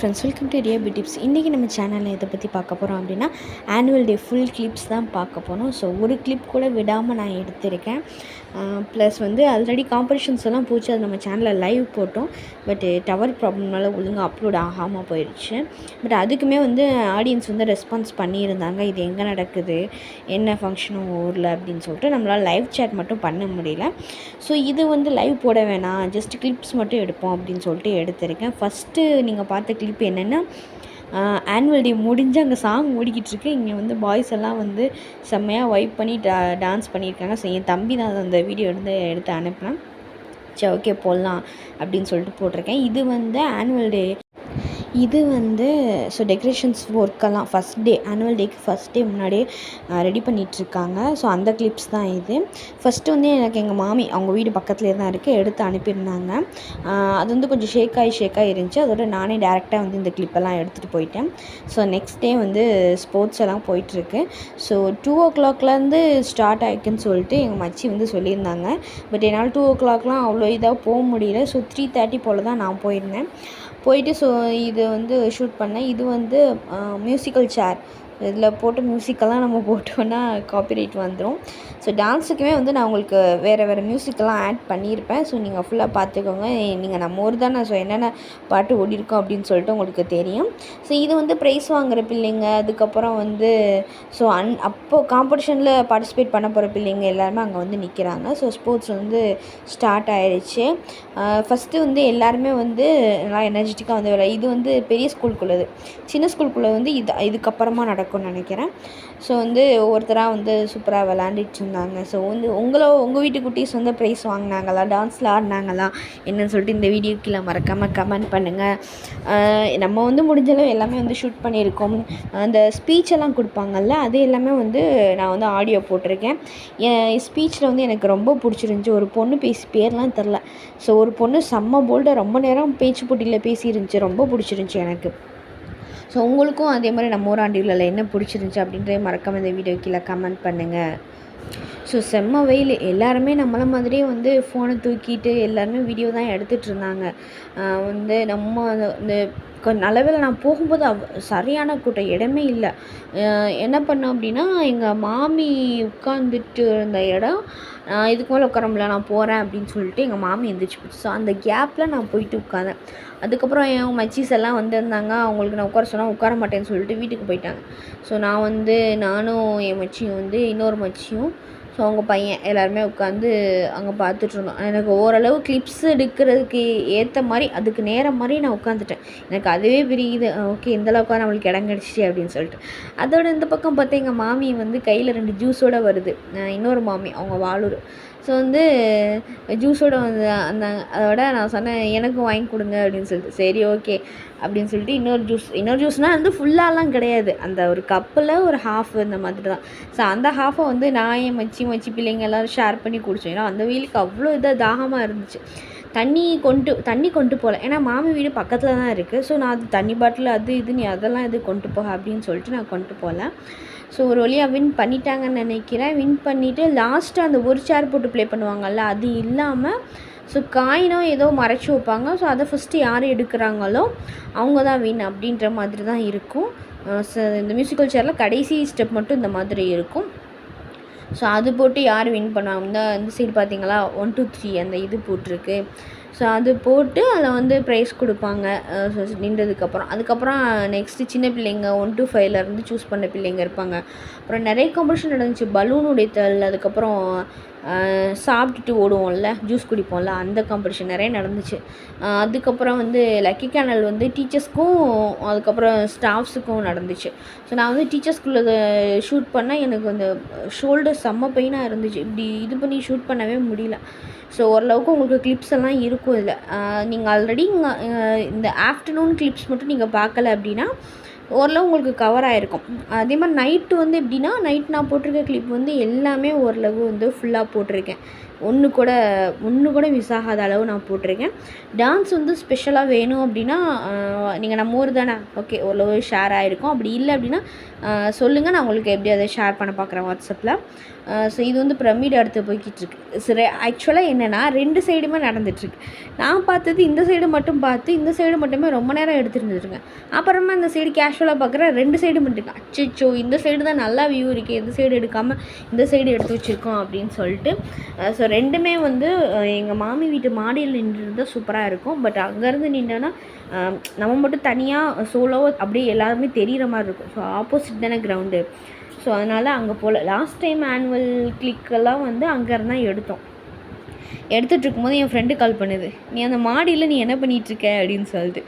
Friends welcome to Riya tips இன்றைக்கி நம்ம சேனலில் இதை பற்றி பார்க்க போகிறோம் அப்படின்னா ஆனுவல் டே ஃபுல் கிளிப்ஸ் தான் பார்க்க போகிறோம் ஸோ ஒரு கிளிப் கூட விடாமல் நான் எடுத்திருக்கேன். ப்ளஸ் வந்து ஆல்ரெடி காம்படிஷன்ஸ் எல்லாம் போச்சு. அது நம்ம சேனலில் லைவ் போட்டோம். பட் டவர் ப்ராப்ளம்னால ஒழுங்காக அப்லோட் ஆகாமல் போயிடுச்சு. பட் அதுக்குமே வந்து ஆடியன்ஸ் வந்து ரெஸ்பான்ஸ் பண்ணியிருந்தாங்க. இது எங்கே நடக்குது? என்ன ஃபங்க்ஷனும் ஊரில்? அப்படின்னு சொல்லிட்டு நம்மளால் லைவ் சேட் மட்டும் பண்ண முடியல. ஸோ இது வந்து லைவ் போட வேணாம். ஜஸ்ட் கிளிப்ஸ் மட்டும் எடுப்போம் அப்படின்னு சொல்லிட்டு எடுத்திருக்கேன். ஃபஸ்ட்டு நீங்கள் பார்த்த கிளிப் என்னென்னா ஆனுவல் டே முடிஞ்சு அங்கே சாங் ஓடிக்கிட்டுருக்கு இங்கே வந்து பாய்ஸ் எல்லாம் வந்து செம்மையாக வைப் பண்ணி டா டான்ஸ் பண்ணியிருக்காங்க. ஸோ என் தம்பி தான் அந்த வீடியோ வந்து எடுத்து அனுப்பினேன். சரி ஓகே போடலாம் அப்படின்னு சொல்லிட்டு போட்டிருக்கேன். இது வந்து ஆனுவல் டே இது வந்து ஸோ டெக்ரேஷன்ஸ் ஒர்க்கெல்லாம் ஃபஸ்ட் டே ஆனுவல் டேக்கு ஃபஸ்ட் டே முன்னாடியே ரெடி பண்ணிகிட்ருக்காங்க ஸோ அந்த கிளிப்ஸ் தான் இது. ஃபஸ்ட்டு வந்து எனக்கு எங்கள் மாமி அவங்க வீடு பக்கத்துலேயே தான் இருக்குது எடுத்து அனுப்பியிருந்தாங்க. அது வந்து கொஞ்சம் ஷேக் ஆகி ஷேக் ஆகி இருந்துச்சு. அதோட நானே டேரெக்டாக வந்து இந்த கிளிப்பெல்லாம் எடுத்துகிட்டு போயிட்டேன். ஸோ நெக்ஸ்ட் டே வந்து ஸ்போர்ட்ஸ் எல்லாம் போயிட்டுருக்கு. ஸோ டூ ஓ கிளாக்லேருந்து ஸ்டார்ட் ஆகிக்குன்னு சொல்லிட்டு எங்கள் மச்சி வந்து சொல்லியிருந்தாங்க. பட் என்னால் டூ ஓ கிளாக்லாம் அவ்வளோ இதாக போக முடியல. ஸோ த்ரீ தேர்ட்டி போல் தான் நான் போயிருந்தேன். போயிட்டு ஸோ இது வந்து ஷூட் பண்ணேன். இது வந்து மியூசிக்கல் சேர் இதில் போட்டு மியூசிக்கெல்லாம் நம்ம போட்டோன்னா காப்பிரைட் வந்துடும் ஸோ டான்ஸுக்குமே வந்து நான் உங்களுக்கு வேறு வேறு மியூசிக்கெல்லாம் ஆட் பண்ணியிருப்பேன். ஸோ நீங்கள் ஃபுல்லாக பார்த்துக்கோங்க. நீங்கள் நம்ம ஊர் தானே ஸோ என்னென்ன பாட்டு ஓடிருக்கோம் அப்படின்னு சொல்லிட்டு உங்களுக்கு தெரியும். ஸோ இது வந்து ப்ரைஸ் வாங்குகிற பிள்ளைங்க அதுக்கப்புறம் வந்து ஸோ அன் அப்போது காம்படிஷனில் பார்ட்டிசிபேட் பண்ண போகிற பிள்ளைங்க எல்லாருமே அங்கே வந்து நிற்கிறாங்க ஸோ ஸ்போர்ட்ஸ் வந்து ஸ்டார்ட் ஆயிடுச்சு ஃபஸ்ட்டு வந்து எல்லாருமே வந்து நல்லா எனர்ஜெட்டிக்காக வந்து இது வந்து பெரிய ஸ்கூலுக்குள்ளது சின்ன ஸ்கூலுக்குள்ளே வந்து இது இதுக்கப்புறமா இருக்கும்னு நினைக்கிறேன். ஸோ வந்து ஒவ்வொருத்தராக வந்து சூப்பராக விளாண்டுட்டு இருந்தாங்க ஸோ வந்து உங்களோ உங்கள் வீட்டு குட்டீஸ் வந்து ப்ரைஸ் வாங்கினாங்களா? டான்ஸில் ஆடினாங்களா? என்னன்னு சொல்லிட்டு இந்த வீடியோ கீழே மறக்காமல் கமெண்ட் பண்ணுங்கள் நம்ம வந்து முடிஞ்சளவு எல்லாமே வந்து ஷூட் பண்ணியிருக்கோம். அந்த ஸ்பீச் எல்லாம் கொடுப்பாங்கல்ல அது எல்லாமே வந்து நான் வந்து ஆடியோ போட்டிருக்கேன். என் ஸ்பீச்சில் வந்து எனக்கு ரொம்ப பிடிச்சிருந்துச்சி. ஒரு பொண்ணு பேசி பேர்லாம் தெரில. ஸோ ஒரு பொண்ணு செம்ம போல்டாக ரொம்ப நேரம் பேச்சு போட்டியில் பேசியிருந்துச்சி. ரொம்ப பிடிச்சிருந்துச்சி எனக்கு. ஸோ உங்களுக்கும் அதே மாதிரி நம்ம ஊராண்டிகளில் என்ன பிடிச்சிருந்துச்சி அப்படின்றத மறக்காமல் இந்த வீடியோ கீழே கமெண்ட் பண்ணுங்கள் ஸோ செம்ம வெயில். எல்லாருமே நம்மள மாதிரியே வந்து ஃபோனை தூக்கிட்டு எல்லாருமே வீடியோ தான் எடுத்துகிட்டு இருந்தாங்க. வந்து நம்ம இந்த நல்லவேளை நான் போகும்போது அவ் சரியான கூட்டம் இடமே இல்லை. என்ன பண்ணோம் அப்படின்னா எங்கள் மாமி உட்காந்துட்டு இருந்த இடம் இதுக்கு மேலே உட்கார முடியல நான் போகிறேன் அப்படின்னு சொல்லிட்டு எங்கள் மாமி எந்திரிச்சு போச்சு. ஸோ அந்த கேப்பில் நான் போயிட்டு உட்காந்தேன் அதுக்கப்புறம் என் மச்சீஸ் எல்லாம் வந்திருந்தாங்க. அவங்களுக்கு நான் உட்கார சொன்னால் உட்கார மாட்டேன்னு சொல்லிட்டு வீட்டுக்கு போயிட்டாங்க. ஸோ நான் வந்து நானும் என் மச்சியும் வந்து இன்னொரு மச்சியும் அவங்க பையன் எல்லாருமே உட்காந்து அங்கே பார்த்துட்ருந்தோம். எனக்கு ஓரளவு கிளிப்ஸ் எடுக்கிறதுக்கு ஏற்ற மாதிரி அதுக்கு நேரம் மாதிரி நான் உட்காந்துட்டேன். எனக்கு அதுவே பிரியுது ஓகே இந்தளவுக்கு நம்மளுக்கு இடம் கிடச்சிச்சு அப்படின்னு சொல்லிட்டு. அதோட இந்த பக்கம் பார்த்தா எங்கள் மாமி வந்து கையில் ரெண்டு ஜூஸோடு வருது. இன்னொரு மாமி அவங்க வாலூர் ஸோ வந்து ஜூஸோட வந்து அந்த அதோட நான் சொன்னேன் எனக்கும் வாங்கி கொடுங்க அப்படின்னு சொல்லிட்டு. சரி ஓகே அப்படின்னு சொல்லிட்டு இன்னொரு ஜூஸ் இன்னொரு ஜூஸ்னால் வந்து ஃபுல்லாலாம் கிடையாது. அந்த ஒரு கப்பில் ஒரு ஹாஃப் இந்த மாதிரி தான். ஸோ அந்த ஹாஃபை வந்து நான் என் மச்சி மச்சி பிள்ளைங்க எல்லோரும் ஷேர் பண்ணி குடித்தோம் ஏன்னா அந்த வெயிலுக்கு அவ்வளோ இதாக தாகமாக இருந்துச்சு. தண்ணி கொண்டு தண்ணி கொண்டு போகல. ஏன்னா மாமி வீடு பக்கத்தில் தான் இருக்குது ஸோ நான் அது தண்ணி பாட்டில் அது இது நீ அதெல்லாம் இது கொண்டு போக அப்படின்னு சொல்லிட்டு நான் கொண்டு போகல. ஸோ ஒரு வழியாக வின் பண்ணிட்டாங்கன்னு நினைக்கிறேன். வின் பண்ணிவிட்டு லாஸ்ட்டாக அந்த ஒரு சேர் போட்டு ப்ளே பண்ணுவாங்கல்ல அது இல்லாமல் ஸோ காயினோ ஏதோ மறைச்சி வைப்பாங்க. ஸோ அதை ஃபஸ்ட்டு யார் எடுக்கிறாங்களோ அவங்க தான் வின் அப்படின்ற மாதிரி தான் இருக்கும். ஸோ இந்த மியூசிக்கல் சேரில் கடைசி ஸ்டெப் மட்டும் இந்த மாதிரி இருக்கும். ஸோ அது போட்டு யார் வின் பண்ணுவாங்க? இந்த இந்த சைடு பார்த்தீங்களா ஒன் டூ த்ரீ அந்த இது போட்டிருக்கு. ஸோ அது போட்டு அதில் வந்து ப்ரைஸ் கொடுப்பாங்க. ஸோ நின்றதுக்கப்புறம். அதுக்கப்புறம் நெக்ஸ்ட்டு சின்ன பிள்ளைங்க ஒன் டூ ஃபைவ்லேருந்து சூஸ் பண்ண பிள்ளைங்க இருப்பாங்க. அப்புறம் நிறைய காம்படிஷன் நடந்துச்சு. பலூன் உடைத்தல் அதுக்கப்புறம் சாப்பிட்டுட்டு ஓடுவோம்ல ஜூஸ் குடிப்போம்ல அந்த காம்படிஷன் நிறைய நடந்துச்சு. அதுக்கப்புறம் வந்து லக்கி கேனல் வந்து டீச்சர்ஸ்க்கும் அதுக்கப்புறம் ஸ்டாஃப்ஸுக்கும் நடந்துச்சு. ஸோ நான் வந்து டீச்சர்ஸ்குள்ளே ஷூட் பண்ணால் எனக்கு அந்த ஷோல்டர் செம்ம பெயினாக இருந்துச்சு. இப்படி இது பண்ணி ஷூட் பண்ணவே முடியல. ஸோ ஓரளவுக்கு உங்களுக்கு கிளிப்ஸ் எல்லாம் இருக்கும் இதில். நீங்கள் ஆல்ரெடி இந்த ஆஃப்டர்நூன் கிளிப்ஸ் மட்டும் நீங்கள் பார்க்கல அப்படின்னா ஓரளவு உங்களுக்கு கவர் ஆகிருக்கும் அதே மாதிரி நைட்டு வந்து எப்படின்னா நைட் நான் போட்டிருக்க கிளிப் வந்து எல்லாமே ஓரளவு வந்து ஃபுல்லாக போட்டிருக்கேன். ஒன்று கூட ஒன்று கூட மிஸ் ஆகாத அளவு நான் போட்டிருக்கேன். டான்ஸ் வந்து ஸ்பெஷலாக வேணும் அப்படின்னா நீங்கள் நம்ம ஊர் தானே? ஓகே ஓரளவு ஷேர் ஆகிருக்கும் அப்படி இல்லை அப்படின்னா சொல்லுங்கள் நான் உங்களுக்கு எப்படி அதை ஷேர் பண்ண பார்க்குறேன் வாட்ஸ்அப்பில் ஸோ இது வந்து பிரமிட் அடுத்து போய்கிட்டு இருக்கு. சரி ஆக்சுவலாக என்னென்னா ரெண்டு சைடுமே நடந்துட்டுருக்கு நான் பார்த்தது இந்த சைடு மட்டும் பார்த்து இந்த சைடு மட்டுமே ரொம்ப நேரம் எடுத்துருந்துருக்கேன் அப்புறமா இந்த சைடு கேஷுவலாக பார்க்குறேன் ரெண்டு சைடு மட்டும் அச்சோ இந்த சைடு தான் நல்லா வியூ இருக்குது இந்த சைடு எடுக்காமல் இந்த சைடு எடுத்து வச்சுருக்கோம் அப்படின்னு சொல்லிட்டு. ஸோ ரெண்டுமே வந்து எங்கள் மாமி வீட்டு மாடியில் நின்றுருந்தா சூப்பராக இருக்கும். பட் அங்கேருந்து நின்றோன்னா நம்ம மட்டும் தனியாக சோலோ அப்படியே எல்லாருமே தெரிகிற மாதிரி இருக்கும். ஸோ ஆப்போசிட் தானே கிரவுண்டு ஸோ அதனால் அங்கே போகல லாஸ்ட் டைம் ஆனுவல் கிளிக்கெல்லாம் வந்து அங்கேருந்து தான் எடுத்தோம். எடுத்துகிட்ருக்கும் போது என் ஃப்ரெண்டு கால் பண்ணுது. நீ அந்த மாடியில் நீ என்ன பண்ணிகிட்ருக்க அப்படின்னு சொல்லிட்டு.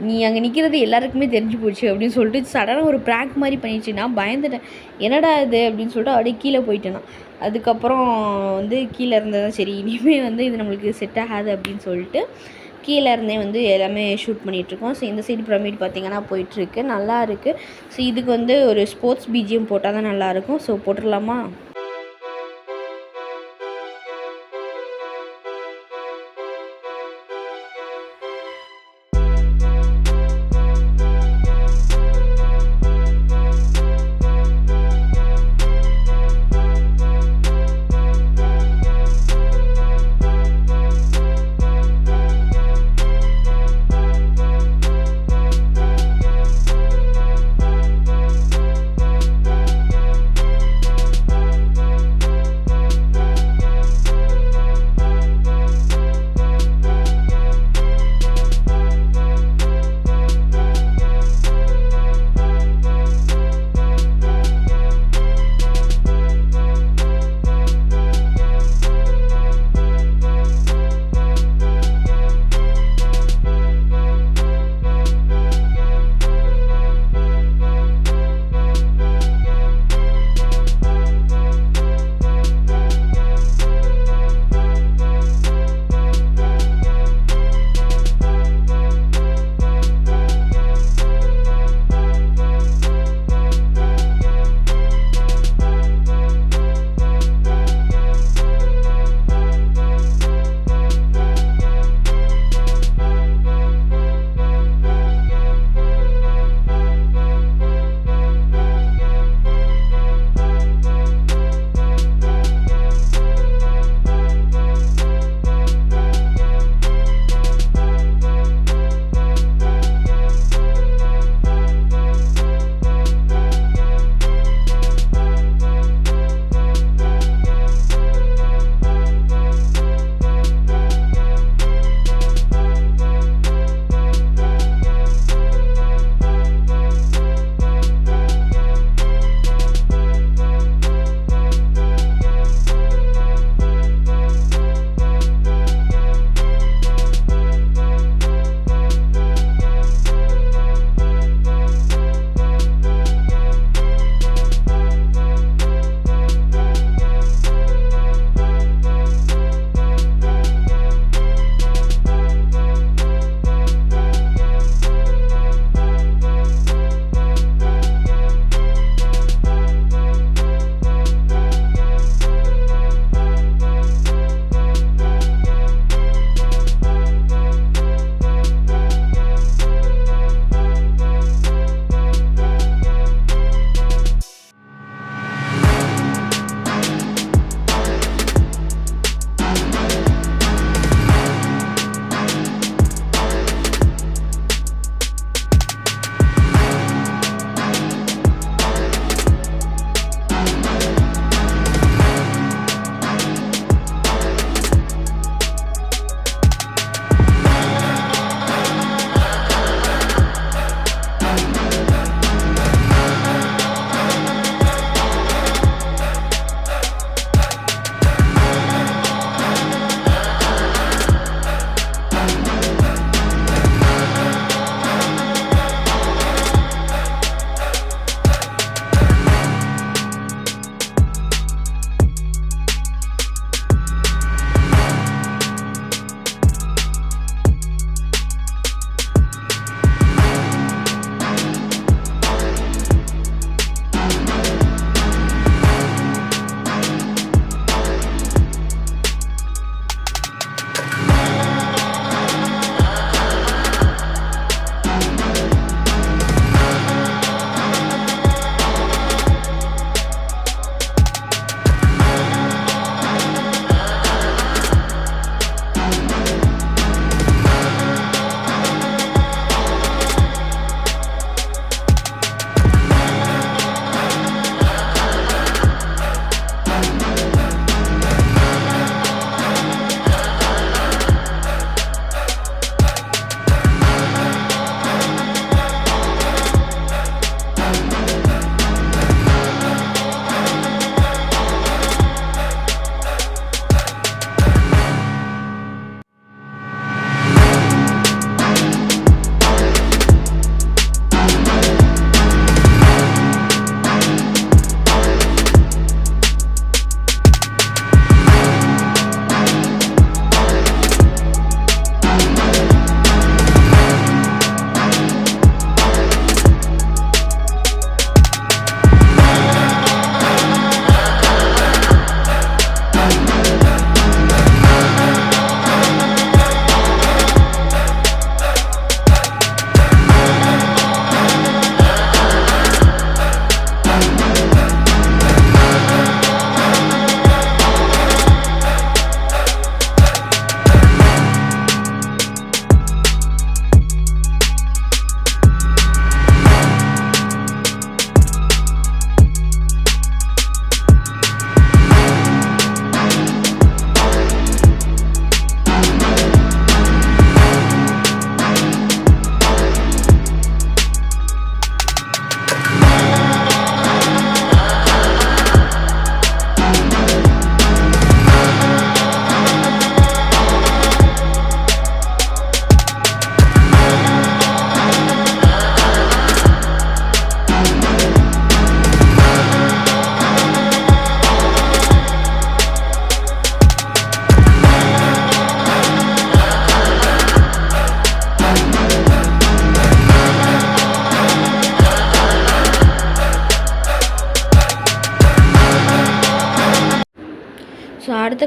நீ அங்கே நிற்கிறது எல்லாருக்குமே தெரிஞ்சு போச்சு அப்படின்னு சொல்லிட்டு சடனாக ஒரு ப்ராக் மாதிரி பண்ணிடுச்சு. நான் பயந்துட்டேன். என்னடா இது? அப்படின்னு சொல்லிட்டு அப்படியே கீழே போயிட்டேன் அதுக்கப்புறம் வந்து கீழே இருந்ததான் சரி இனிமேல் வந்து இது நம்மளுக்கு செட் ஆகாது அப்படின்னு சொல்லிட்டு கீழே இருந்தே வந்து எல்லாமே ஷூட் பண்ணிகிட்ருக்கோம் ஸோ இந்த சைடு பிரமிட் பார்த்திங்கன்னா போயிட்டுருக்கு. நல்லா இருக்குது ஸோ இதுக்கு வந்து ஒரு ஸ்போர்ட்ஸ் பிஜிஎம் போட்டால் தான் நல்லாயிருக்கும் ஸோ போட்டுடலாமா?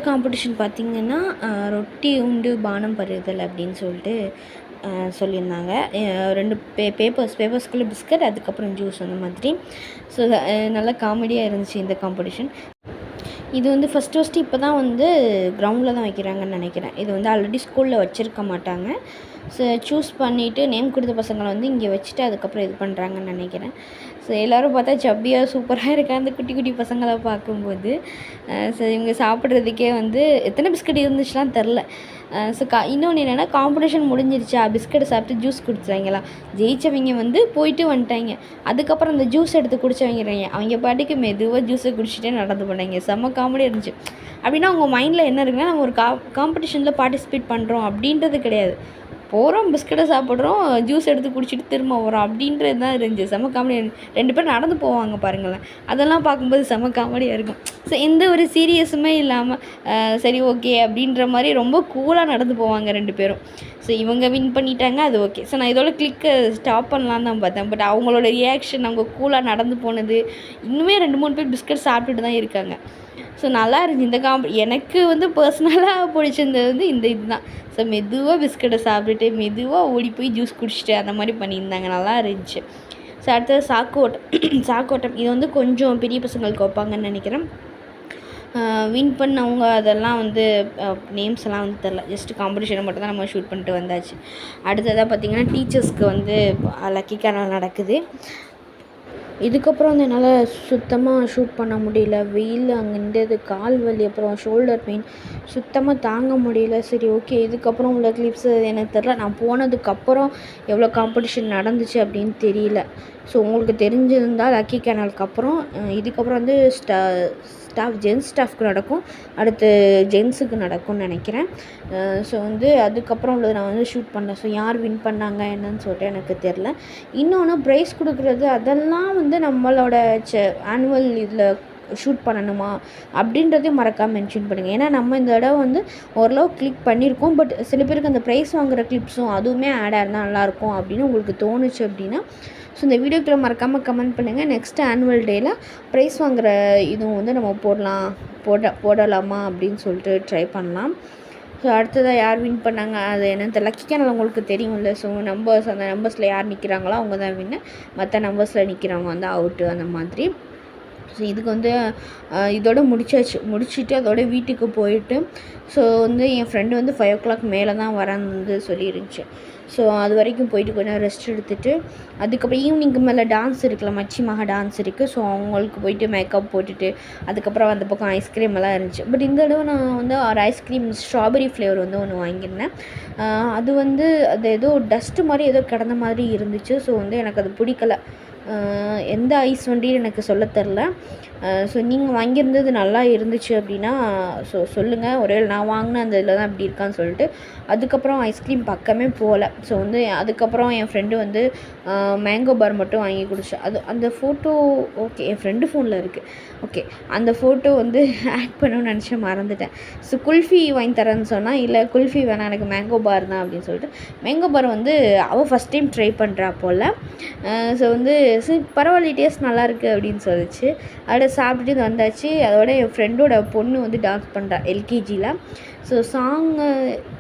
காம்படிஷன் பார்த்திங்கன்னா ரொட்டி உண்டு பானம் பருதல் அப்படின்னு சொல்லிட்டு சொல்லியிருந்தாங்க. ரெண்டு பே பேப்பர்ஸ் பேப்பர்ஸ்குள்ளே பிஸ்கட் அதுக்கப்புறம் ஜூஸ் அந்த மாதிரி. ஸோ நல்லா காமெடியாக இருந்துச்சு இந்த காம்படிஷன் இது வந்து ஃபஸ்ட்டு ஃபஸ்ட்டு இப்போ தான் வந்து கிரவுண்டில் தான் வைக்கிறாங்கன்னு நினைக்கிறேன். இது வந்து ஆல்ரெடி ஸ்கூலில் வச்சுருக்க மாட்டாங்க. ஸோ சூஸ் பண்ணிவிட்டு நேம் கொடுத்த பசங்களை வந்து இங்கே வச்சுட்டு அதுக்கப்புறம் இது பண்ணுறாங்கன்னு நினைக்கிறேன். ஸோ எல்லோரும் பார்த்தா சப்பியாக சூப்பராக இருக்கா அந்த குட்டி குட்டி பசங்களை பார்க்கும்போது. ஸோ இவங்க சாப்பிட்றதுக்கே வந்து எத்தனை பிஸ்கட் இருந்துச்சுலாம் தெரில. ஸோ கா இன்னொன்று என்னென்னா காம்படிஷன் முடிஞ்சிருச்சா. பிஸ்கட்டை சாப்பிட்டு ஜூஸ் குடிச்சாங்களா ஜெயித்தவங்க வந்து போயிட்டு வந்துட்டாங்க. அதுக்கப்புறம் அந்த ஜூஸ் எடுத்து குடிச்சவங்கிறாங்க அவங்க பாட்டுக்கு மெதுவாக ஜூஸை குடிச்சிட்டே நடந்து போனாங்க. செம்ம காமெடி இருந்துச்சு. அப்படின்னா அவங்க மைண்டில் என்ன இருக்குன்னா நம்ம ஒரு கா காம்படிஷனில் பார்ட்டிசிபேட் பண்ணுறோம் அப்படின்றது கிடையாது. போகிறோம் பிஸ்கட்டை சாப்பிட்றோம் ஜூஸ் எடுத்து குடிச்சிட்டு திரும்ப வரோம். அப்படின்றது தான் இருந்துச்சு. செம காமெடி ரெண்டு பேரும் நடந்து போவாங்க பாருங்களேன். அதெல்லாம் பார்க்கும்போது செம காமெடியாக இருக்கும். ஸோ எந்த ஒரு சீரியஸுமே இல்லாமல் சரி ஓகே அப்படின்ற மாதிரி ரொம்ப கூலாக நடந்து போவாங்க ரெண்டு பேரும். ஸோ இவங்க வின் பண்ணிட்டாங்க அது ஓகே ஸோ நான் இதோட கிளிக்கை ஸ்டாப் பண்ணலான்னு தான் பார்த்தேன். பட் அவங்களோட ரியாக்ஷன் அவங்க கூலாக நடந்து போனது இன்னுமே ரெண்டு மூணு பேர் பிஸ்கட் சாப்பிட்டுட்டு தான் இருக்காங்க. ஸோ நல்லா இருந்துச்சு. இந்த காம்ப எனக்கு வந்து பர்சனலாக பிடிச்சிருந்தது வந்து இந்த இதுதான். ஸோ மெதுவாக பிஸ்கட்டை சாப்பிட்டுட்டு மெதுவாக ஓடி போய் ஜூஸ் குடிச்சிட்டு அந்த மாதிரி பண்ணியிருந்தாங்க. நல்லா இருந்துச்சு. ஸோ அடுத்தது சாக்கோட்டம். சாக்கோட்டம். இது வந்து கொஞ்சம் பெரிய பசங்களுக்கு வைப்பாங்கன்னு நினைக்கிறேன். வின் பண்ணவங்க அதெல்லாம் வந்து நேம்ஸ் எல்லாம் வந்து தெரில ஜஸ்ட் காம்படிஷனை மட்டும் தான் நம்ம ஷூட் பண்ணிட்டு வந்தாச்சு. அடுத்ததாக பார்த்திங்கன்னா டீச்சர்ஸ்க்கு வந்து லக்கி கேனல் நடக்குது. இதுக்கப்புறம் வந்து என்னால் சுத்தமாக ஷூட் பண்ண முடியல. வெயில் அங்கே நின்றது கால் வலி அப்புறம் ஷோல்டர் பெயின் சுத்தமாக தாங்க முடியல. சரி ஓகே இதுக்கப்புறம் உள்ள கிளிப்ஸு எனக்கு தெரில நான் போனதுக்கப்புறம் எவ்வளோ காம்படிஷன் நடந்துச்சு அப்படின்னு தெரியல. ஸோ உங்களுக்கு தெரிஞ்சிருந்தால் லக்கி கேனலுக்கு அப்புறம் இதுக்கப்புறம் வந்து ஸ்ட ஸ்டாஃப் ஜென்ஸ் ஸ்டாஃப்க்கு நடக்கும். அடுத்து ஜென்ஸுக்கு நடக்கும்னு நினைக்கிறேன். ஸோ வந்து அதுக்கப்புறம் உள்ளது நான் வந்து ஷூட் பண்ணேன். ஸோ யார் வின் பண்ணாங்க என்னன்னு சொல்லிட்டு எனக்கு தெரில இன்னொன்று ப்ரைஸ் கொடுக்குறது அதெல்லாம் வந்து நம்மளோட ச ஆனுவல் இதில் ஷூட் பண்ணணுமா அப்படின்றதையும் மறக்காமல் மென்ஷன் பண்ணுங்கள் ஏன்னா நம்ம இந்த தடவை வந்து ஓரளவு கிளிக் பண்ணியிருக்கோம் பட் சில பேருக்கு அந்த ப்ரைஸ் வாங்குகிற கிளிப்ஸும் அதுவுமே ஆட் ஆயிருந்தால் நல்லாயிருக்கும் அப்படின்னு உங்களுக்கு தோணுச்சு அப்படின்னா ஸோ இந்த வீடியோக்குள்ளே மறக்காமல் கமெண்ட் பண்ணுங்கள் நெக்ஸ்ட் ஆனுவல் டேயில் ப்ரைஸ் வாங்குகிற இதுவும் வந்து நம்ம போடலாம் போட போடலாமா அப்படின்னு சொல்லிட்டு ட்ரை பண்ணலாம். ஸோ அடுத்ததாக யார் வின் பண்ணாங்க? அது என்னன்னு லக்கி கேனல் உங்களுக்கு தெரியும்ல. ஸோ நம்பர்ஸ் அந்த நம்பர்ஸில் யார் நிற்கிறாங்களோ அவங்க தான் வின்னு மற்ற நம்பர்ஸில் நிற்கிறவங்க வந்து அவுட்டு அந்த மாதிரி. ஸோ இதுக்கு வந்து இதோட முடிச்சாச்சு. முடிச்சுட்டு அதோட வீட்டுக்கு போயிட்டு ஸோ வந்து என் ஃப்ரெண்டு வந்து ஃபைவ் ஓ கிளாக் மேலே தான் வரேன்னு வந்து சொல்லியிருந்துச்சு ஸோ அது வரைக்கும் போயிட்டு கொஞ்சம் ரெஸ்ட் எடுத்துகிட்டு அதுக்கப்புறம் ஈவினிங்க்கு மேலே டான்ஸ் இருக்குல்ல மச்சி மகா டான்ஸ் இருக்குது ஸோ அவங்களுக்கு போயிட்டு மேக்கப் போட்டுட்டு அதுக்கப்புறம் அந்த பக்கம் ஐஸ்கிரீம் எல்லாம் இருந்துச்சு. பட் இந்த தடவை நான் வந்து ஒரு ஐஸ்கிரீம் ஸ்ட்ராபெரி ஃப்ளேவர் வந்து ஒன்று வாங்கியிருந்தேன். அது வந்து அது ஏதோ டஸ்ட்டு மாதிரி ஏதோ கிடந்த மாதிரி இருந்துச்சு. ஸோ வந்து எனக்கு அது பிடிக்கல. எந்த ஐஸ் வண்டின்னு எனக்கு சொல்ல தெரில. ஸோ நீங்கள் வாங்கியிருந்தது நல்லா இருந்துச்சு அப்படின்னா ஸோ சொல்லுங்கள் ஒரே நான் வாங்கின அந்த இதில் தான் இப்படி இருக்கான்னு சொல்லிட்டு. அதுக்கப்புறம் ஐஸ்கிரீம் பக்கமே போகல. ஸோ வந்து அதுக்கப்புறம் என் ஃப்ரெண்டு வந்து மேங்கோ பார் மட்டும் வாங்கி குடிச்சு. அது அந்த ஃபோட்டோ ஓகே என் ஃப்ரெண்டு ஃபோனில் இருக்குது ஓகே அந்த ஃபோட்டோ வந்து ஆட் பண்ணணும்னு நினச்சி மறந்துட்டேன். ஸோ குல்ஃபி வாங்கி தரேன்னு சொன்னால் இல்லை குல்ஃபி வேணாம் எனக்கு மேங்கோ பார் தான் அப்படின்னு சொல்லிட்டு. மேங்கோ பார் வந்து அவள் ஃபஸ்ட் டைம் ட்ரை பண்ணுறா போல். ஸோ வந்து சரி பரவாயில்ல டேஸ்ட் நல்லாயிருக்கு அப்படின்னு சொல்லிச்சு. அதோட சாப்பிட்டுட்டு வந்தாச்சு. அதோட என் ஃப்ரெண்டோட பொண்ணு வந்து டான்ஸ் பண்ணுறா எல்கேஜியில் ஸோ சாங்கு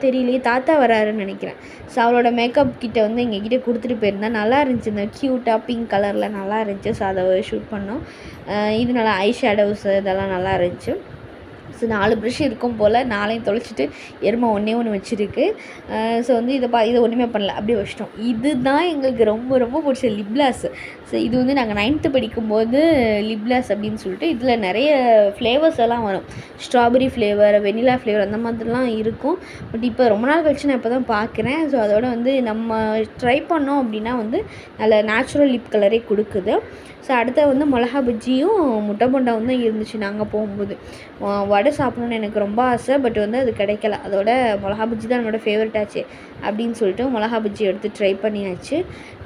தெரியலையே தாத்தா வராருன்னு நினைக்கிறேன். ஸோ அவளோட மேக்கப் கிட்ட வந்து எங்கள் கிட்டே கொடுத்துட்டு போயிருந்தா நல்லா இருந்துச்சு. இந்த க்யூட்டாக பிங்க் கலரில் நல்லா இருந்துச்சு. ஸோ அதை ஷூட் பண்ணோம். இது நல்லா ஐ ஷேடோஸு இதெல்லாம் நல்லா இருந்துச்சு. ஸோ நாலு ப்ரஷ் இருக்கும் போல் நாளையும் தொலைச்சிட்டு எருமை ஒன்றே ஒன்று வச்சுருக்கு. ஸோ வந்து இதை பா இதை ஒன்றுமே பண்ணல அப்படியே வச்சிட்டோம். இதுதான் எங்களுக்கு ரொம்ப ரொம்ப பிடிச்ச லிப்லாஸ் ஸோ இது வந்து நாங்கள் நைன்த்து படிக்கும்போது லிப்லாஸ் அப்படின்னு சொல்லிட்டு இதில் நிறைய ஃப்ளேவர்ஸ் எல்லாம் வரும். ஸ்ட்ராபெரி ஃப்ளேவர் வெனிலா ஃப்ளேவர் அந்த மாதிரிலாம் இருக்கும். பட் இப்போ ரொம்ப நாள் கழிச்சு நான் இப்போ தான் பார்க்குறேன். ஸோ அதோட வந்து நம்ம ட்ரை பண்ணோம் அப்படின்னா வந்து நல்ல நேச்சுரல் லிப் கலரே கொடுக்குது. ஸோ அடுத்த வந்து மிளகா பஜ்ஜியும் முட்டை போண்டாவும் தான் இருந்துச்சு நாங்கள் போகும்போது. வடை சாப்பிட்ணுன்னு எனக்கு ரொம்ப ஆசை. பட் வந்து அது கிடைக்கல. அதோட மிளகா பஜ்ஜி தான் என்னோடய ஃபேவரட் ஆச்சு அப்படின்னு சொல்லிட்டு மிளகா பஜ்ஜி எடுத்து ட்ரை பண்ணியாச்சு.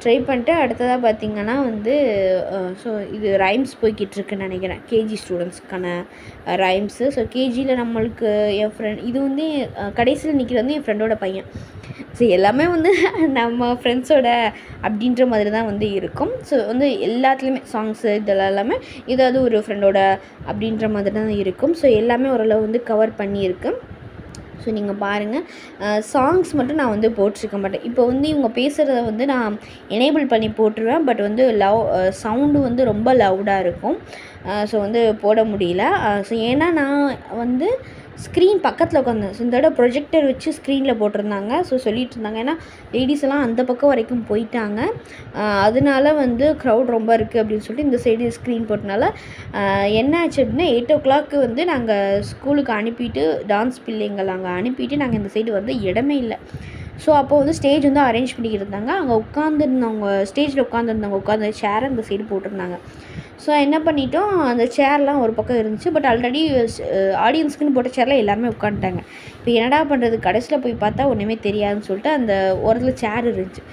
ட்ரை பண்ணிட்டு அடுத்ததாக பார்த்திங்கன்னா வந்து வந்து ஸோ இது ரைம்ஸ் போய்கிட்டு இருக்குன்னு நினைக்கிறேன் கேஜி ஸ்டூடெண்ட்ஸ்க்கான ரைம்ஸு ஸோ கேஜியில் நம்மளுக்கு என் ஃப்ரெண்ட் இது வந்து கடைசியில் நிற்கிறது வந்து என் ஃப்ரெண்டோட பையன். ஸோ எல்லாமே வந்து நம்ம ஃப்ரெண்ட்ஸோட அப்படின்ற மாதிரி தான் வந்து இருக்கும். ஸோ வந்து எல்லாத்துலேயுமே சாங்ஸு இதெல்லாம் எல்லாமே ஏதாவது ஒரு ஃப்ரெண்டோட அப்படின்ற மாதிரி தான் இருக்கும். ஸோ எல்லாமே ஓரளவு வந்து கவர் பண்ணியிருக்கு. ஸோ நீங்கள் பாருங்கள் சாங்ஸ் மட்டும் நான் வந்து போட்டிருக்க மாட்டேன். இப்போ வந்து இவங்க பேசுகிறத வந்து நான் எனேபிள் பண்ணி போட்டுருவேன். பட் வந்து லவ் சவுண்டு வந்து ரொம்ப லவுடாக இருக்கும். ஸோ வந்து போட முடியல. ஸோ ஏன்னா நான் வந்து ஸ்க்ரீன் பக்கத்தில் உட்காந்தேன் ஸோ இந்த தடவை ப்ரொஜெக்டர் வச்சு ஸ்க்ரீனில் போட்டிருந்தாங்க. ஸோ சொல்லிகிட்டு இருந்தாங்க ஏன்னா லேடிஸ் எல்லாம் அந்த பக்கம் வரைக்கும் போயிட்டாங்க. அதனால வந்து க்ரௌட் ரொம்ப இருக்குது அப்படின்னு சொல்லிட்டு இந்த சைடு ஸ்க்ரீன் போட்டனால என்ன ஆச்சு அப்படின்னா எயிட் ஓ கிளாக்கு வந்து நாங்கள் ஸ்கூலுக்கு அனுப்பிட்டு டான்ஸ் பிள்ளைங்கள் அங்கே அனுப்பிட்டு நாங்கள் இந்த சைடு வந்து இடமே இல்லை. ஸோ அப்போ வந்து ஸ்டேஜ் வந்து அரேஞ்ச் பண்ணிக்கிட்டு இருந்தாங்க. அங்கே உட்காந்துருந்தவங்க ஸ்டேஜில் உட்காந்துருந்தவங்க உட்காந்து சேரை இந்த சைடு போட்டிருந்தாங்க. ஸோ என்ன பண்ணிட்டோம்? அந்த சேர்லாம் ஒரு பக்கம் இருந்துச்சு. பட் ஆல்ரெடி ஆடியன்ஸ்க்குன்னு போட்ட சேரில் எல்லாருமே உட்காந்துட்டாங்க இப்போ என்னடா பண்ணுறது கடைசியில் போய் பார்த்தா ஒன்றுமே தெரியாதுன்னு சொல்லிட்டு அந்த ஓரத்தில் சேர் இருந்துச்சு.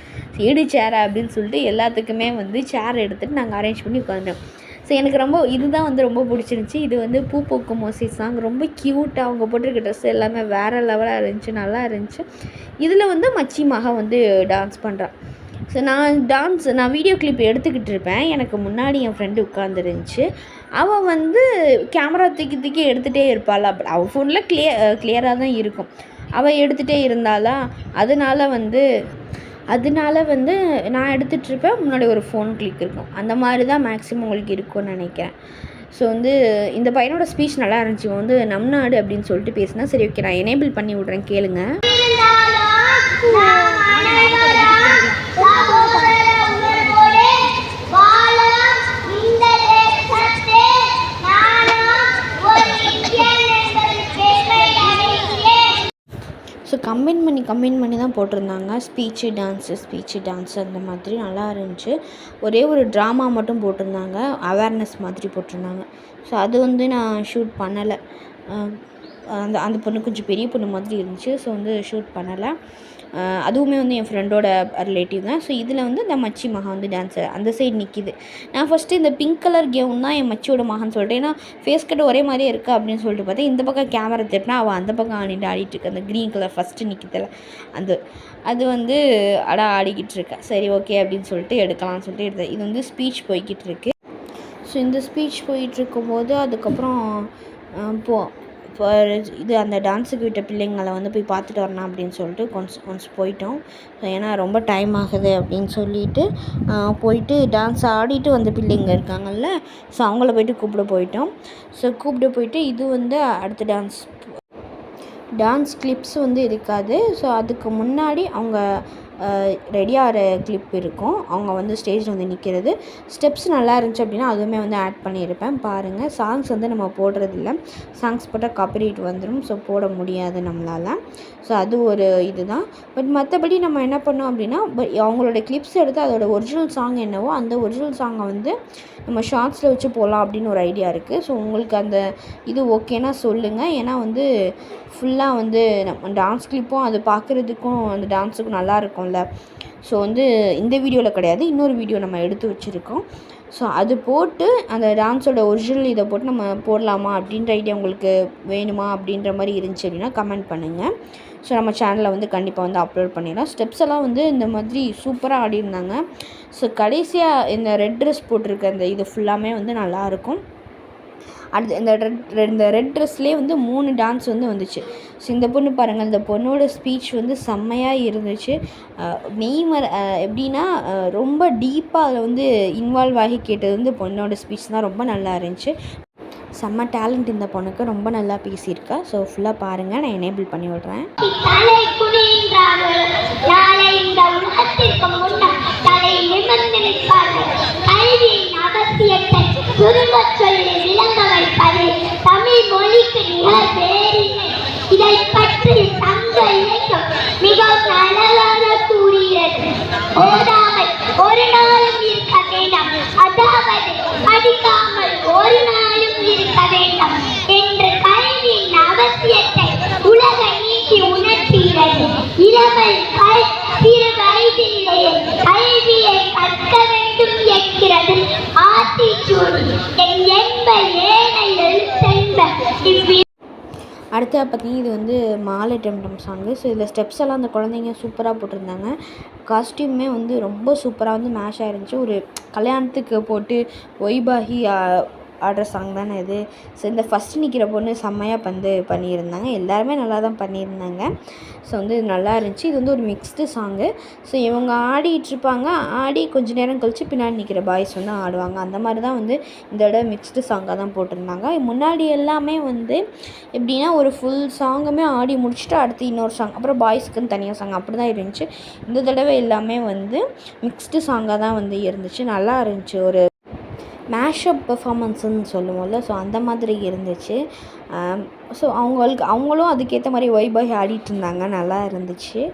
ஏடு சேரா அப்படின்னு சொல்லிட்டு எல்லாத்துக்குமே வந்து சேர் எடுத்துகிட்டு நாங்கள் அரேஞ்ச் பண்ணி உட்காந்துட்டோம் ஸோ எனக்கு ரொம்ப இதுதான் வந்து ரொம்ப பிடிச்சிருந்துச்சி. இது வந்து பூ பூக்கும் மோசி சாங் ரொம்ப க்யூட்டாக அவங்க போட்டிருக்க ட்ரெஸ் எல்லாமே வேறு லெவலாக இருந்துச்சு. நல்லா இருந்துச்சு. இதில் வந்து மச்சி மகா வந்து டான்ஸ் பண்ணுறான் ஸோ நான் டான்ஸ் நான் வீடியோ கிளிப் எடுத்துக்கிட்டு இருப்பேன். எனக்கு முன்னாடி என் ஃப்ரெண்டு உட்காந்துருந்துச்சு அவள் வந்து கேமரா தூக்கி தூக்கி எடுத்துகிட்டே இருப்பாள்? அப்படி அவள் ஃபோனில் கிளியர் கிளியராக தான் இருக்கும். அவள் எடுத்துகிட்டே இருந்தாளா? அதனால வந்து அதனால வந்து நான் எடுத்துகிட்ருப்பேன் முன்னாடி ஒரு ஃபோன் கிளிக் இருக்கும். அந்த மாதிரி தான் மேக்ஸிமம் உங்களுக்கு இருக்கும்னு நினைக்கிறேன். ஸோ வந்து இந்த பையனோட ஸ்பீச் நல்லா இருந்துச்சு. வந்து நம் நாடு அப்படின்னு சொல்லிட்டு பேசினா சரி ஓகே நான் எனேபிள் பண்ணி விட்றேன். கேளுங்க. ஸோ கம்பைன் பண்ணி கம்பைன் பண்ணி தான் போட்டிருந்தாங்க. ஸ்பீச்சு டான்ஸு ஸ்பீச்சு டான்ஸு அந்த மாதிரி நல்லா இருந்துச்சு. ஒரே ஒரு ட்ராமா மட்டும் போட்டிருந்தாங்க. அவேர்னஸ் மாதிரி போட்டிருந்தாங்க. ஸோ அது வந்து நான் ஷூட் பண்ணலை. அந்த அந்த பொண்ணு கொஞ்சம் பெரிய பொண்ணு மாதிரி இருந்துச்சு. ஸோ வந்து ஷூட் பண்ணலை. அதுவுமே வந்து என் ஃப்ரெண்டோட ரிலேட்டிவ் தான். ஸோ இதில் வந்து இந்த மச்சி மகா வந்து டான்ஸர் அந்த சைடு நிற்கிது நான் ஃபஸ்ட்டு இந்த பிங்க் கலர் கெவுன் தான் என் மச்சியோட மகன் சொல்லிட்டு ஏன்னா ஃபேஸ் கட் ஒரே மாதிரியே இருக்கா அப்படின்னு சொல்லிட்டு பார்த்தேன். இந்த பக்கம் கேமரா திருப்பினா அவள் அந்த பக்கம் ஆடிட்டு ஆடிட்டு இருக்கு. அந்த க்ரீன் கலர் ஃபஸ்ட்டு நிற்கிதில்ல அந்த அது வந்து அடா ஆடிக்கிட்டு இருக்கேன் சரி ஓகே அப்படின்னு சொல்லிட்டு எடுக்கலாம்னு சொல்லிட்டு எடுத்தேன். இது வந்து ஸ்பீச் போய்கிட்டு இருக்கு. ஸோ இந்த ஸ்பீச் போயிட்டுருக்கும்போது அதுக்கப்புறம் போ இது அந்த டான்ஸுக்கு விட்ட பிள்ளைங்களை வந்து போய் பார்த்துட்டு வரலாம் அப்படின்னு சொல்லிட்டு கொஞ்சம் கொஞ்சம் போயிட்டோம். ஸோ ஏன்னா ரொம்ப டைம் ஆகுது அப்படின்னு சொல்லிட்டு போயிட்டு டான்ஸ் ஆடிட்டு வந்த பிள்ளைங்க இருக்காங்கல்ல ஸோ அவங்கள போயிட்டு கூப்பிட போயிட்டோம். ஸோ கூப்பிட்டு போயிட்டு இது வந்து அடுத்த டான்ஸ். டான்ஸ் கிளிப்ஸ் வந்து இருக்காது. ஸோ அதுக்கு முன்னாடி அவங்க ரெடி ஆகிற கிளிப் இருக்கும். அவங்க வந்து ஸ்டேஜில் வந்து நிற்கிறது. ஸ்டெப்ஸ் நல்லா இருந்துச்சு அப்படின்னா அதுவுமே வந்து ஆட் பண்ணியிருப்பேன். பாருங்கள் சாங்ஸ் வந்து நம்ம போடுறதில்ல. சாங்ஸ் போட்டால் காப்பிரைட் வந்துடும் ஸோ போட முடியாது நம்மளால். ஸோ அது ஒரு இது தான் பட் மற்றபடி நம்ம என்ன பண்ணோம் அப்படின்னா அவங்களோட கிளிப்ஸ் எடுத்து அதோட ஒரிஜினல் சாங் என்னவோ அந்த ஒரிஜினல் சாங்கை வந்து நம்ம ஷார்ட்ஸில் வச்சு போகலாம் அப்படின்னு ஒரு ஐடியா இருக்குது ஸோ உங்களுக்கு அந்த இது ஓகேனா சொல்லுங்கள் ஏன்னா வந்து ஃபுல்லாக வந்து நம்ம டான்ஸ் கிளிப்பும் அது பார்க்குறதுக்கும் அந்த டான்ஸுக்கும் நல்லா இருக்கும்ல. ஸோ வந்து இந்த வீடியோவில் கிடையாது. இன்னொரு வீடியோ நம்ம எடுத்து வச்சுருக்கோம். ஸோ அது போட்டு அந்த டான்ஸோட ஒரிஜினல் இதை போட்டு நம்ம போடலாமா அப்படின்ற ஐடியா உங்களுக்கு வேணுமா அப்படின்ற மாதிரி இருந்துச்சு அப்படின்னா கமெண்ட் பண்ணுங்கள் ஸோ நம்ம சேனலில் வந்து கண்டிப்பாக வந்து அப்லோட் பண்ணிடலாம். ஸ்டெப்ஸ் எல்லாம் வந்து இந்த மாதிரி சூப்பராக ஆடிருந்தாங்க ஸோ கடைசியாக இந்த ரெட் ட்ரெஸ் போட்டிருக்க அந்த இது ஃபுல்லாமே வந்து நல்லாயிருக்கும். அடுத்து இந்த ரெட் இந்த ரெட் ட்ரெஸ்லேயே வந்து மூணு டான்ஸ் வந்து வந்துச்சு. ஸோ இந்த பொண்ணு பாருங்கள் இந்த பொண்ணோட ஸ்பீச் வந்து செம்மையாக இருந்துச்சு. மெய்மர் எப்படின்னா ரொம்ப டீப்பாக அதில் வந்து இன்வால்வ் ஆகி கேட்டது வந்து பொண்ணோட ஸ்பீச் தான். ரொம்ப நல்லா இருந்துச்சு. செம்ம டேலண்ட் இந்த பொண்ணுக்கு. ரொம்ப நல்லா பேசியிருக்கா. ஸோ ஃபுல்லாக பாருங்கள் நான் எனேபிள் பண்ணி விடுறேன். தமிழ் மொழிக்கு இதை பற்றி மிகவும் அழகாக கூறுகிறது ஒரு நாள் அதாவது படிக்காமல் ஒரு நாளும் இருக்க வேண்டாம் என்று கல்வியின் அவசியத்தை உலக நீதி உணர்த்துகிறது இளவல் சிறு வயதிலேயே கல்வியை கற்க வேண்டும் என்கிறது. ஆத்திச்சூடி என் என்ப ஏழை அடுத்து பார்த்தீங்கன்னா இது வந்து மாலை டெம்டம் சாங்கு ஸோ இதில் ஸ்டெப்ஸ் எல்லாம் அந்த குழந்தைங்க சூப்பராக போட்டிருந்தாங்க. காஸ்டியூமே வந்து ரொம்ப சூப்பராக வந்து மேட்ச் ஆகிருந்துச்சி ஒரு கல்யாணத்துக்கு போட்டு ஒய்பாகி ஆடுற சாங் தானே இது. ஸோ இந்த ஃபஸ்ட்டு நிற்கிற பொண்ணு செம்மையாக வந்து பண்ணியிருந்தாங்க. எல்லாருமே நல்லா தான் பண்ணியிருந்தாங்க. ஸோ வந்து இது நல்லா இருந்துச்சு. இது வந்து ஒரு மிக்ஸ்டு சாங்கு ஸோ இவங்க ஆடிட்டுருப்பாங்க ஆடி கொஞ்ச நேரம் கழித்து பின்னாடி நிற்கிற பாய்ஸ் வந்து ஆடுவாங்க. அந்த மாதிரி தான் வந்து இந்த தடவை மிக்ஸ்டு சாங்காக தான் போட்டிருந்தாங்க. முன்னாடி எல்லாமே வந்து எப்படின்னா ஒரு ஃபுல் சாங்குமே ஆடி முடிச்சுட்டு அடுத்து இன்னொரு சாங் அப்புறம் பாய்ஸ்க்குன்னு தனியாக சாங் அப்படி தான் இருந்துச்சு. இந்த தடவை எல்லாமே வந்து மிக்ஸ்டு சாங்காக தான் வந்து இருந்துச்சு. நல்லா இருந்துச்சு. ஒரு மேஷப் பெர்ஃபார்மன்ஸுன்னு சொல்லுவோம்ல ஸோ அந்த மாதிரி இருந்துச்சு. Um, ஸோ அவங்களுக்கு அவங்களும் அதுக்கேற்ற மாதிரி ஒய்பாய் ஆடிட்டு இருந்தாங்க நல்லா இருந்துச்சு.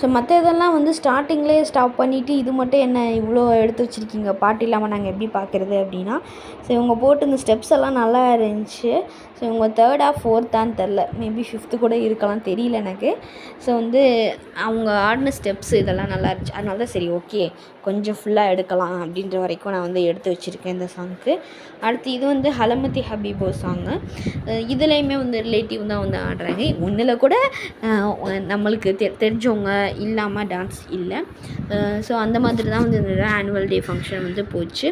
ஸோ மற்ற இதெல்லாம் வந்து ஸ்டார்டிங்லேயே ஸ்டாப் பண்ணிவிட்டு இது மட்டும் என்ன இவ்வளோ எடுத்து வச்சுருக்கீங்க? பாட்டு இல்லாமல் நாங்கள் எப்படி பார்க்குறது அப்படின்னா ஸோ இவங்க போட்டு இந்த ஸ்டெப்ஸ் எல்லாம் நல்லா இருந்துச்சு. ஸோ இவங்க தேர்டா ஃபோர்த்தான்னு தெரில மேபி ஃபிஃப்த்து கூட இருக்கலாம் தெரியல எனக்கு. ஸோ வந்து அவங்க ஆடின ஸ்டெப்ஸ் இதெல்லாம் நல்லா இருந்துச்சு. அதனால தான் சரி ஓகே கொஞ்சம் ஃபுல்லாக எடுக்கலாம் அப்படின்ற வரைக்கும் நான் வந்து எடுத்து வச்சுருக்கேன் இந்த சாங்க்கு அடுத்து இது வந்து ஹலமதி ஹபீபோ சாங்கு இதுலேயுமே வந்து ரிலேட்டிவ் தான் வந்து ஆடுறாங்க. ஒன்றில் கூட நம்மளுக்கு தெ தெரிஞ்சவங்க இல்லாமல் டான்ஸ் இல்லை. ஸோ அந்த மாதிரி தான் வந்து இந்த ஆனுவல் டே ஃபங்க்ஷன் வந்து போச்சு.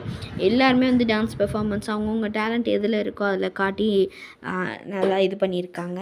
எல்லாருமே வந்து டான்ஸ் பெர்ஃபார்மன்ஸ் அவங்கவுங்க டேலண்ட் எதில் இருக்கோ அதில் காட்டி நல்லா இது பண்ணியிருக்காங்க.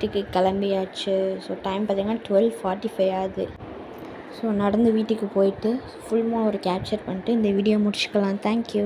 வீட்டுக்கு கிளம்பியாச்சு. ஸோ டைம் பார்த்திங்கன்னா டுவெல் ஃபார்ட்டி ஃபைவ் ஆகுது. ஸோ நடந்து வீட்டுக்கு போயிட்டு ஃபுல் மூன் ஒரு கேப்சர் பண்ணிட்டு இந்த வீடியோ முடிச்சுக்கலாம். தேங்க்யூ